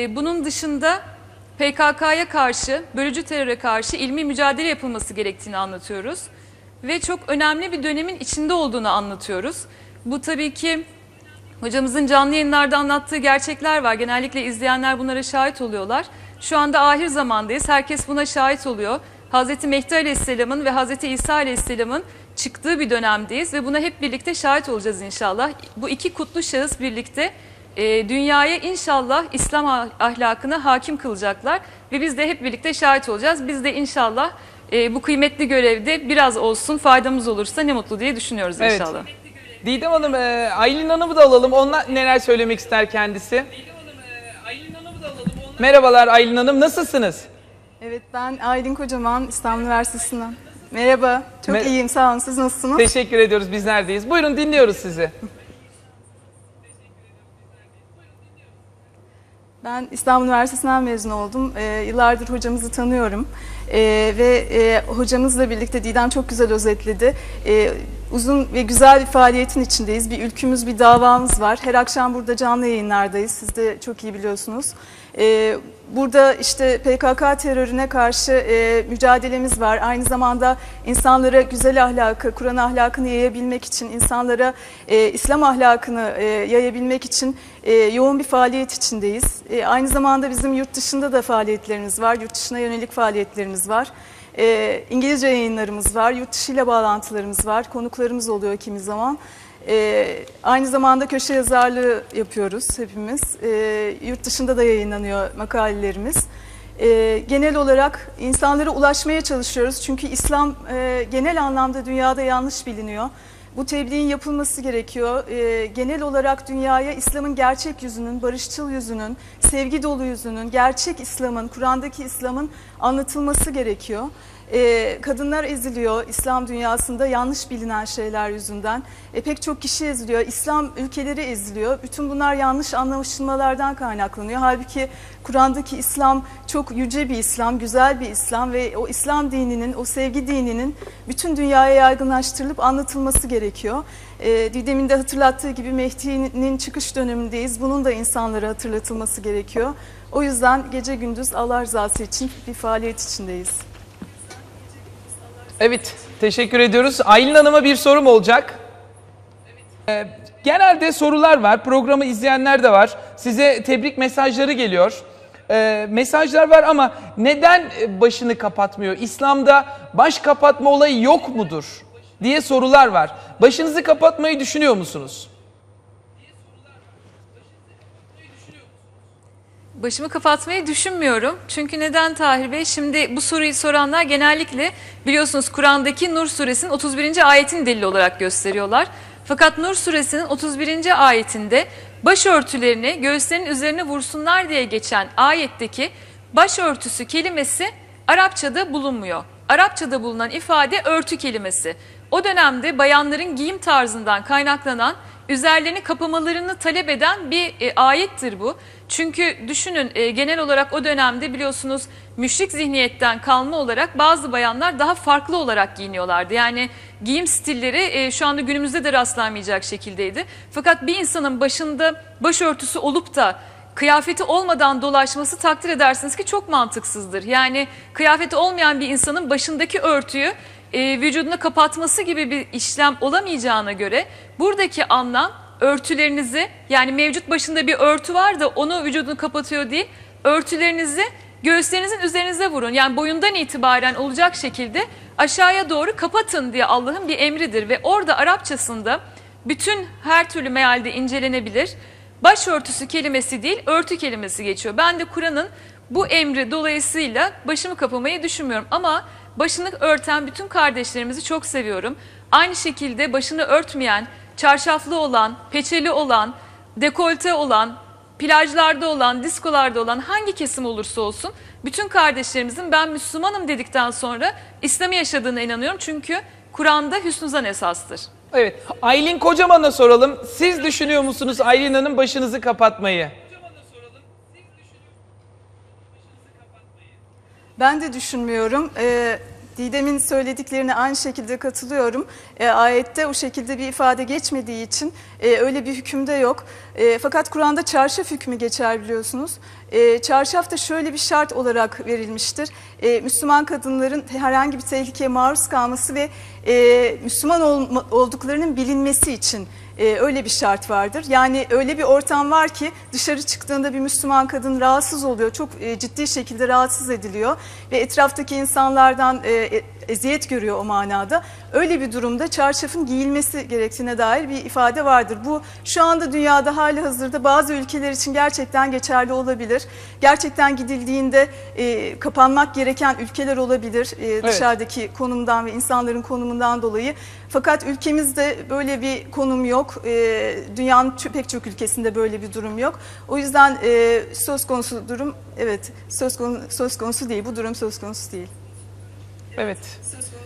E, Bunun dışında PKK'ya karşı, bölücü teröre karşı ilmi mücadele yapılması gerektiğini anlatıyoruz. Ve çok önemli bir dönemin içinde olduğunu anlatıyoruz. Bu tabii ki hocamızın canlı yayınlarda anlattığı gerçekler var. Genellikle izleyenler bunlara şahit oluyorlar. Şu anda ahir zamandayız. Herkes buna şahit oluyor. Hazreti Mehdi Aleyhisselam'ın ve Hazreti İsa Aleyhisselam'ın çıktığı bir dönemdeyiz ve buna hep birlikte şahit olacağız inşallah. Bu iki kutlu şahıs birlikte e, dünyaya inşallah İslam ah- ahlakına hakim kılacaklar ve biz de hep birlikte şahit olacağız. Biz de inşallah e, bu kıymetli görevde biraz olsun faydamız olursa ne mutlu diye düşünüyoruz Evet. inşallah. Didem Hanım, e, Aylin Hanım'ı da alalım. Onlar neler söylemek ister kendisi? Merhabalar Aylin Hanım, nasılsınız? Evet ben Aylin Kocaman İstanbul Üniversitesi'nden. Merhaba, çok Mer- iyiyim sağ olun. Siz nasılsınız? Teşekkür ediyoruz, biz neredeyiz? Buyurun dinliyoruz sizi. Ben İstanbul Üniversitesi'nden mezun oldum. Ee, yıllardır hocamızı tanıyorum. Ee, ve e, hocamızla birlikte Didem çok güzel özetledi. Ee, uzun ve güzel bir faaliyetin içindeyiz. Bir ülkümüz, bir davamız var. Her akşam burada canlı yayınlardayız. Siz de çok iyi biliyorsunuz. Ee, burada işte PKK terörüne karşı e, mücadelemiz var. Aynı zamanda insanlara güzel ahlakı, Kur'an ahlakını yayabilmek için, insanlara e, İslam ahlakını e, yayabilmek için yoğun bir faaliyet içindeyiz. Aynı zamanda bizim yurt dışında da faaliyetlerimiz var, yurt dışına yönelik faaliyetlerimiz var. E, İngilizce yayınlarımız var, yurt dışıyla bağlantılarımız var, konuklarımız oluyor kimi zaman. E, aynı zamanda köşe yazarlığı yapıyoruz hepimiz. E, yurt dışında da yayınlanıyor makalelerimiz. E, genel olarak insanlara ulaşmaya çalışıyoruz. Çünkü İslam e, genel anlamda dünyada yanlış biliniyor. Bu tebliğin yapılması gerekiyor. E, genel olarak dünyaya İslam'ın gerçek yüzünün, barışçıl yüzünün, sevgi dolu yüzünün, gerçek İslam'ın, Kur'an'daki İslam'ın anlatılması gerekiyor. E, kadınlar eziliyor İslam dünyasında yanlış bilinen şeyler yüzünden. E, pek çok kişi eziliyor, İslam ülkeleri eziliyor. Bütün bunlar yanlış anlaşılmalardan kaynaklanıyor. Halbuki Kur'an'daki İslam çok yüce bir İslam, güzel bir İslam ve o İslam dininin, o sevgi dininin bütün dünyaya yaygınlaştırılıp anlatılması gerekiyor. E, Didem'in de hatırlattığı gibi Mehdi'nin çıkış dönemindeyiz. Bunun da insanlara hatırlatılması gerekiyor. O yüzden gece gündüz Allah rızası için bir faaliyet içindeyiz. Evet, teşekkür ediyoruz. Aylin Hanım'a bir sorum olacak. Ee, genelde sorular var, programı izleyenler de var. Size tebrik mesajları geliyor. Ee, mesajlar var ama neden başını kapatmıyor? İslam'da baş kapatma olayı yok mudur? diye sorular var. Başınızı kapatmayı düşünüyor musunuz? Başımı kapatmayı düşünmüyorum. Çünkü neden Tahir Bey? Şimdi bu soruyu soranlar genellikle biliyorsunuz Kur'an'daki Nur suresinin 31. ayetini delil olarak gösteriyorlar. Fakat Nur suresinin 31. ayetinde başörtülerini göğüslerinin üzerine vursunlar diye geçen ayetteki başörtüsü kelimesi Arapçada bulunmuyor. Arapçada bulunan ifade örtü kelimesi. O dönemde bayanların giyim tarzından kaynaklanan üzerlerini kapamalarını talep eden bir e, ayettir bu. Çünkü düşünün e, genel olarak o dönemde biliyorsunuz müşrik zihniyetten kalma olarak bazı bayanlar daha farklı olarak giyiniyorlardı. Yani giyim stilleri e, şu anda günümüzde de rastlanmayacak şekildeydi. Fakat bir insanın başında başörtüsü olup da kıyafeti olmadan dolaşması takdir edersiniz ki çok mantıksızdır. Yani kıyafeti olmayan bir insanın başındaki örtüyü e, vücuduna kapatması gibi bir işlem olamayacağına göre buradaki anlam örtülerinizi yani mevcut başında bir örtü var da onu vücudunu kapatıyor değil örtülerinizi göğüslerinizin üzerinize vurun. Yani boyundan itibaren olacak şekilde aşağıya doğru kapatın diye Allah'ın bir emridir ve orada Arapçasında bütün her türlü mealde incelenebilir. Başörtüsü kelimesi değil örtü kelimesi geçiyor. Ben de Kur'an'ın bu emri dolayısıyla başımı kapamayı düşünmüyorum ama başını örten bütün kardeşlerimizi çok seviyorum. Aynı şekilde başını örtmeyen, çarşaflı olan, peçeli olan, dekolte olan, plajlarda olan, diskolarda olan hangi kesim olursa olsun bütün kardeşlerimizin ben Müslümanım dedikten sonra İslam'ı yaşadığına inanıyorum. Çünkü Kur'an'da hüsnü zan esastır. Evet, Aylin Kocaman'a soralım. Siz düşünüyor musunuz Aylin Hanım başınızı kapatmayı? Ben de düşünmüyorum. Ee, Didem'in söylediklerine aynı şekilde katılıyorum. E, ayette o şekilde bir ifade geçmediği için e, öyle bir hükümde yok. E, fakat Kur'an'da çarşaf hükmü geçer biliyorsunuz. E, çarşaf da şöyle bir şart olarak verilmiştir. E, Müslüman kadınların herhangi bir tehlikeye maruz kalması ve e, Müslüman olma- olduklarının bilinmesi için e, öyle bir şart vardır. Yani öyle bir ortam var ki dışarı çıktığında bir Müslüman kadın rahatsız oluyor. Çok e, ciddi şekilde rahatsız ediliyor ve etraftaki insanlardan e, e, eziyet görüyor o manada. Öyle bir durumda çarşafın giyilmesi gerektiğine dair bir ifade vardır. Bu şu anda dünyada hali hazırda bazı ülkeler için gerçekten geçerli olabilir. Gerçekten gidildiğinde e, kapanmak gereken ülkeler olabilir e, dışarıdaki konumdan ve insanların konumundan dolayı. Fakat ülkemizde böyle bir konum yok. E, dünyanın pek çok ülkesinde böyle bir durum yok. O yüzden e, söz konusu durum evet söz konusu, söz konusu değil. Bu durum söz konusu değil. Evet. Söz konusu